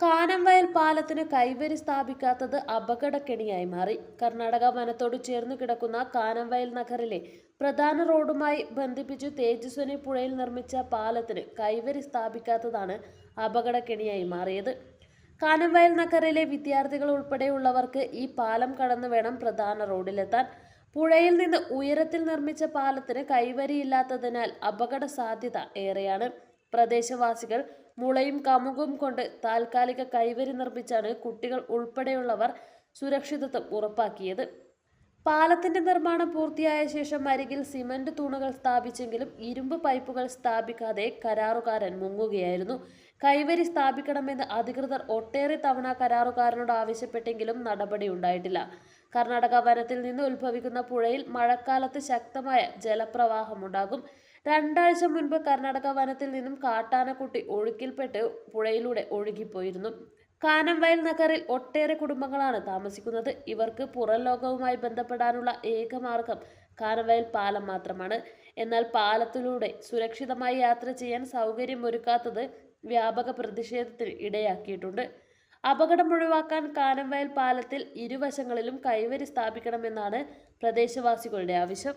കാനംവയൽ പാലത്തിന് കൈവരി സ്ഥാപിക്കാത്തത് അപകടക്കെണിയായി മാറി. കർണാടക വനത്തോട് ചേർന്ന് കിടക്കുന്ന കാനംവയൽ നഗറിലെ പ്രധാന റോഡുമായി ബന്ധിപ്പിച്ച് തേജസ്വനി പുഴയിൽ നിർമ്മിച്ച പാലത്തിന് കൈവരി സ്ഥാപിക്കാത്തതാണ് അപകടക്കെണിയായി മാറിയത്. കാനംവയൽ നഗറിലെ വിദ്യാർത്ഥികൾ ഉൾപ്പെടെയുള്ളവർക്ക് ഈ പാലം കടന്നു വേണം പ്രധാന റോഡിലെത്താൻ. പുഴയിൽ നിന്ന് ഉയരത്തിൽ നിർമ്മിച്ച പാലത്തിന് കൈവരിയില്ലാത്തതിനാൽ അപകട സാധ്യത ഏറെയാണ്. പ്രദേശവാസികൾ മുളയും കമുകും കൊണ്ട് താൽക്കാലിക കൈവരി നിർമ്മിച്ചാണ് കുട്ടികൾ ഉൾപ്പെടെയുള്ളവർ സുരക്ഷിതത്വം ഉറപ്പാക്കിയത്. പാലത്തിന്റെ നിർമ്മാണം പൂർത്തിയായ ശേഷം അരികിൽ സിമന്റ് തൂണുകൾ സ്ഥാപിച്ചെങ്കിലും ഇരുമ്പ് പൈപ്പുകൾ സ്ഥാപിക്കാതെ കരാറുകാരൻ മുങ്ങുകയായിരുന്നു. കൈവരി സ്ഥാപിക്കണമെന്ന് അധികൃതർ ഒട്ടേറെ തവണ കരാറുകാരനോട് ആവശ്യപ്പെട്ടെങ്കിലും നടപടി ഉണ്ടായിട്ടില്ല. കർണാടക വനത്തിൽ നിന്ന് ഉത്ഭവിക്കുന്ന പുഴയിൽ മഴക്കാലത്ത് ശക്തമായ ജലപ്രവാഹമുണ്ടാകും. രണ്ടാഴ്ച മുൻപ് കർണാടക വനത്തിൽ നിന്നും കാട്ടാനക്കുട്ടി ഒഴുക്കിൽപ്പെട്ട് പുഴയിലൂടെ ഒഴുകിപ്പോയിരുന്നു. കാനംവയൽ നഗറിൽ ഒട്ടേറെ കുടുംബങ്ങളാണ് താമസിക്കുന്നത്. ഇവർക്ക് പുറം ലോകവുമായി ബന്ധപ്പെടാനുള്ള ഏക മാർഗം കാനംവയൽ പാലം മാത്രമാണ്. എന്നാൽ പാലത്തിലൂടെ സുരക്ഷിതമായി യാത്ര ചെയ്യാൻ സൗകര്യമൊരുക്കാത്തത് വ്യാപക പ്രതിഷേധത്തിന് ഇടയാക്കിയിട്ടുണ്ട്. അപകടം ഒഴിവാക്കാൻ കാനംവയൽ പാലത്തിൽ ഇരുവശങ്ങളിലും കൈവരി സ്ഥാപിക്കണമെന്നാണ് പ്രദേശവാസികളുടെ ആവശ്യം.